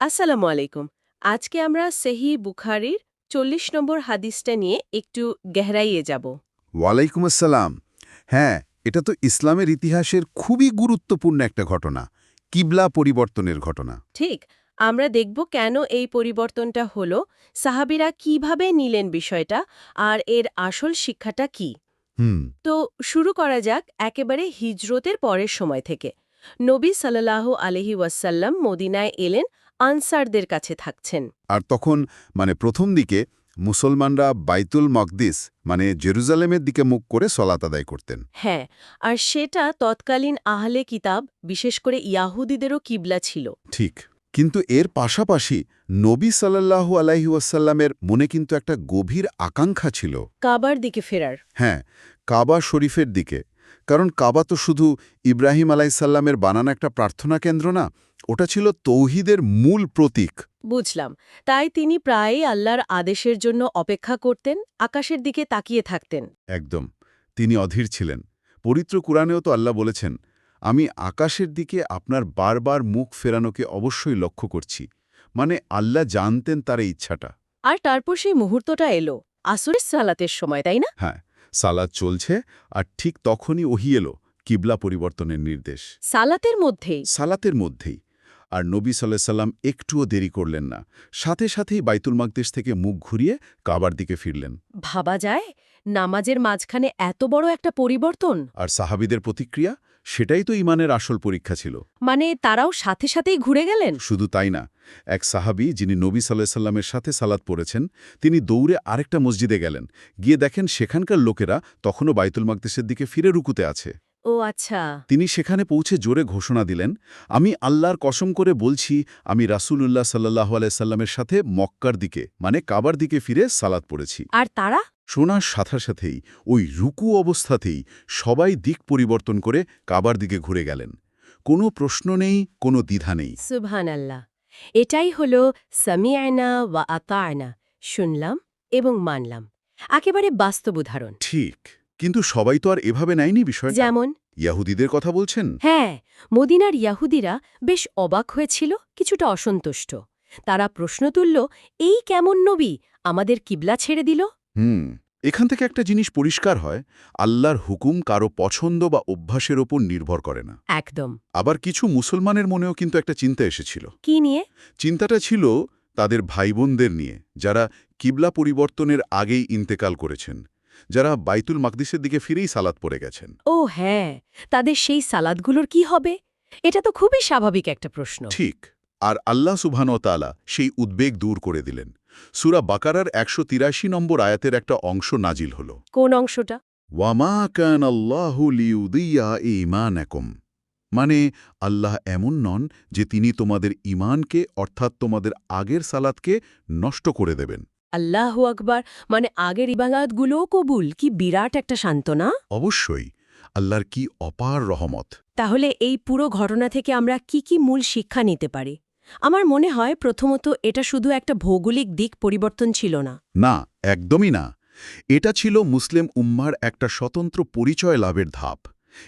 আসসালামু আলাইকুম। আজকে আমরা সেহি বুখারির চল্লিশ নম্বর হাদিসটা নিয়ে একটু গেহরাইয়ে যাব। ওয়ালাইকুম আসসালাম। হ্যাঁ এটা তো ইসলামের ইতিহাসের খুবই গুরুত্বপূর্ণ একটা ঘটনা কিবলা পরিবর্তনের ঘটনা। ঠিক আমরা দেখব কেন এই পরিবর্তনটা হলো সাহাবিরা কীভাবে নিলেন বিষয়টা আর এর আসল শিক্ষাটা কি? হুম। তো শুরু করা যাক একেবারে হিজরতের পরের সময় থেকে। নবী সাল্লাহ আলহি ওয়াসাল্লাম মদিনায় এলেন আনসারদের কাছে থাকছেন। আর তখন মানে প্রথম দিকে মুসলমানরা বাইতুল মকদিস মানে জেরুজালেমের দিকে মুখ করে সলাত আদায় করতেন। হ্যাঁ আর সেটা তৎকালীন আহলে কিতাব বিশেষ করে ইয়াহুদিদেরও কিবলা ছিল। ঠিক কিন্তু এর পাশাপাশি নবী সাল্লাল্লাহু আলাইহি ওয়াসাল্লামের মনে কিন্তু একটা গভীর আকাঙ্ক্ষা ছিল। কাবার দিকে ফেরার। হ্যাঁ কাবা শরীফের দিকে। কারণ কাবা তো শুধু ইব্রাহিম আলাইসাল্লামের বানানো একটা প্রার্থনা কেন্দ্র না ওটা ছিল তৌহিদের মূল প্রতীক। বুঝলাম। তাই তিনি প্রায়ই আল্লাহর আদেশের জন্য অপেক্ষা করতেন আকাশের দিকে তাকিয়ে থাকতেন। একদম। তিনি অধীর ছিলেন। পবিত্র কুরআনেও তো আল্লাহ বলেছেন আমি আকাশের দিকে আপনার বারবার মুখ ফেরানোকে অবশ্যই লক্ষ্য করছি। মানে আল্লাহ জানতেন তার ইচ্ছাটা। আর তারপর সেই মুহূর্তটা এলো আসরের সালাতের সময় তাই না? হ্যাঁ। সালাদ চলছে আর ঠিক তখনই ওহি এলো কিবলা পরিবর্তনের নির্দেশ। সালাতের মধ্যেই? সালাতের মধ্যেই। আর নবী সাল্লাহ সাল্লাম একটুও দেরি করলেন না। সাথে সাথেই বাইতুল মাকদেশ থেকে মুখ ঘুরিয়ে কাবার দিকে ফিরলেন। ভাবা যায় নামাজের মাঝখানে এত বড় একটা পরিবর্তন। আর সাহাবিদের প্রতিক্রিয়া? সেটাই তো ইমানের আসল পরীক্ষা ছিল। মানে তারাও সাথে সাথেই ঘুরে গেলেন? শুধু তাই না এক সাহাবি যিনি নবী সাল্লাহ সাল্লামের সাথে সালাদ পড়েছেন তিনি দৌড়ে আরেকটা মসজিদে গেলেন। গিয়ে দেখেন সেখানকার লোকেরা তখনও বাইতুল মাকদেশের দিকে ফিরে রুকুতে আছে। ও আচ্ছা। তিনি সেখানে পৌঁছে জোরে ঘোষণা দিলেন আমি আল্লাহর কসম করে বলছি আমি রাসূলুল্লাহ সাল্লাহ আলাইসাল্লামের সাথে মক্কার দিকে মানে কাবার দিকে ফিরে সালাদ পড়েছি। আর তারা? শোনার সাথে সাথেই ওই রুকু অবস্থাতেই সবাই দিক পরিবর্তন করে কাবার দিকে ঘুরে গেলেন। কোনো প্রশ্ন নেই কোনো দ্বিধা নেই। সুবহান আল্লাহ এটাই হলো সামিয়ানা ওয়া আতায়না শুনলাম এবং মানলাম। একেবারে বাস্তব উদাহরণ। ঠিক কিন্তু সবাই তো আর এভাবে নেয়নি বিষয় যেমন? ইয়াহুদিদের কথা বলছেন? হ্যাঁ মদিনার ইয়াহুদিরা বেশ অবাক হয়েছিল কিছুটা অসন্তুষ্ট। তারা প্রশ্ন তুলল এই কেমন নবী? আমাদের কিবলা ছেড়ে দিল? হুম এখান থেকে একটা জিনিস পরিষ্কার হয় আল্লাহর হুকুম কারও পছন্দ বা অভ্যাসের ওপর নির্ভর করে না। একদম। আবার কিছু মুসলমানের মনেও কিন্তু একটা চিন্তা এসেছিল। কি নিয়ে? চিন্তাটা ছিল তাদের ভাইবোনদের নিয়ে যারা কিবলা পরিবর্তনের আগেই ইন্তেকাল করেছেন যারা বাইতুল মাকদিসের দিকে ফিরেই সালাদ পড়ে গেছেন। ও হ্যাঁ তাদের সেই সালাদগুলোর কি হবে? এটা তো খুবই স্বাভাবিক একটা প্রশ্ন। ঠিক আর আল্লাহ সুবহানতালা সেই উদ্বেগ দূর করে দিলেন। সুরা বাকারার একশো তিরাশি নম্বর আয়াতের একটা অংশ নাজিল হল। কোন অংশটা? ওয়ামা কান আল্লাহু লিউদিয়া ইমানাকুম মানে আল্লাহ এমন নন যে তিনি তোমাদের ইমানকে অর্থাৎ তোমাদের আগের সালাতকে নষ্ট করে দেবেন। আল্লাহ আকবার মানে আগের ইবাগাতগুলোও কবুল? কি বিরাট একটা সান্ত্বনা? অবশ্যই আল্লাহর কি অপার রহমত। তাহলে এই পুরো ঘটনা থেকে আমরা কি কি মূল শিক্ষা নিতে পারি? আমার মনে হয় প্রথমত এটা শুধু একটা ভৌগোলিক দিক পরিবর্তন ছিল না। না একদমই না। এটা ছিল মুসলিম উম্মার একটা স্বতন্ত্র পরিচয় লাভের ধাপ।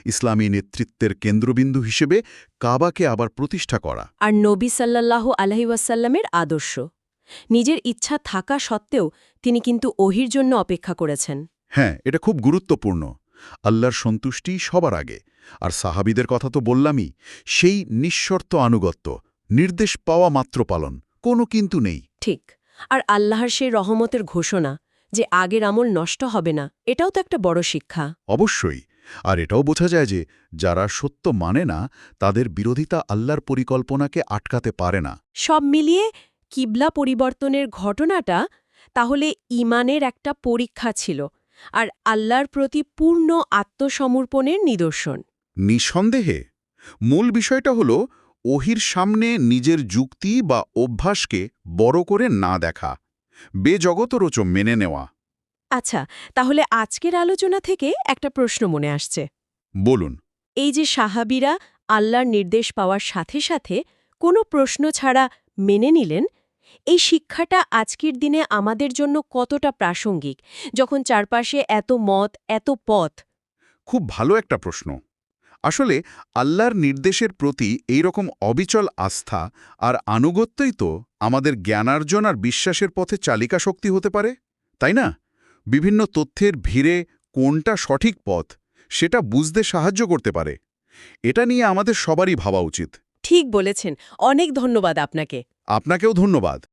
ইসলামী নেতৃত্বের কেন্দ্রবিন্দু হিসেবে কাবাকে আবার প্রতিষ্ঠা করা। আর নবী সাল্লাল্লাহু আলহি ওয়াসাল্লামের আদর্শ। নিজের ইচ্ছা থাকা সত্ত্বেও তিনি কিন্তু ওহির জন্য অপেক্ষা করেছেন। হ্যাঁ এটা খুব গুরুত্বপূর্ণ। আল্লাহর সন্তুষ্টি সবার আগে। আর সাহাবিদের কথা তো বললামই সেই নিঃশর্ত আনুগত্য। নির্দেশ পাওয়া মাত্র পালন কোনো কিন্তু নেই। ঠিক। আর আল্লাহর সেই রহমতের ঘোষণা যে আগের আমল নষ্ট হবে না এটাও তো একটা বড় শিক্ষা। অবশ্যই। আর এটাও বোঝা যায় যে যারা সত্য মানে না তাদের বিরোধিতা আল্লাহর পরিকল্পনাকে আটকাতে পারে না। সব মিলিয়ে কিবলা পরিবর্তনের ঘটনাটা তাহলে ইমানের একটা পরীক্ষা ছিল আর আল্লাহর প্রতি পূর্ণ আত্মসমর্পণের নিদর্শন। নিঃসন্দেহে। মূল বিষয়টা হল ওহির সামনে নিজের যুক্তি বা অভ্যাসকে বড় করে না দেখা। বেজগতরোচ মেনে নেওয়া। আচ্ছা তাহলে আজকের আলোচনা থেকে একটা প্রশ্ন মনে আসছে। বলুন। এই যে সাহাবিরা আল্লাহর নির্দেশ পাওয়ার সাথে সাথে কোনো প্রশ্ন ছাড়া মেনে নিলেন এই শিক্ষাটা আজকের দিনে আমাদের জন্য কতটা প্রাসঙ্গিক যখন চারপাশে এত মত এত পথ? খুব ভালো একটা প্রশ্ন। আসলে আল্লাহর নির্দেশের প্রতি এই রকম অবিচল আস্থা আর আনুগত্যই তো আমাদের জ্ঞানার্জন আর বিশ্বাসের পথে চালিকা শক্তি হতে পারে তাই না? বিভিন্ন তথ্যের ভিড়ে কোনটা সঠিক পথ সেটা বুঝতে সাহায্য করতে পারে। এটা নিয়ে আমাদের সবারই ভাবা উচিত। ঠিক বলেছেন। অনেক ধন্যবাদ আপনাকে। আপনাকেও ধন্যবাদ।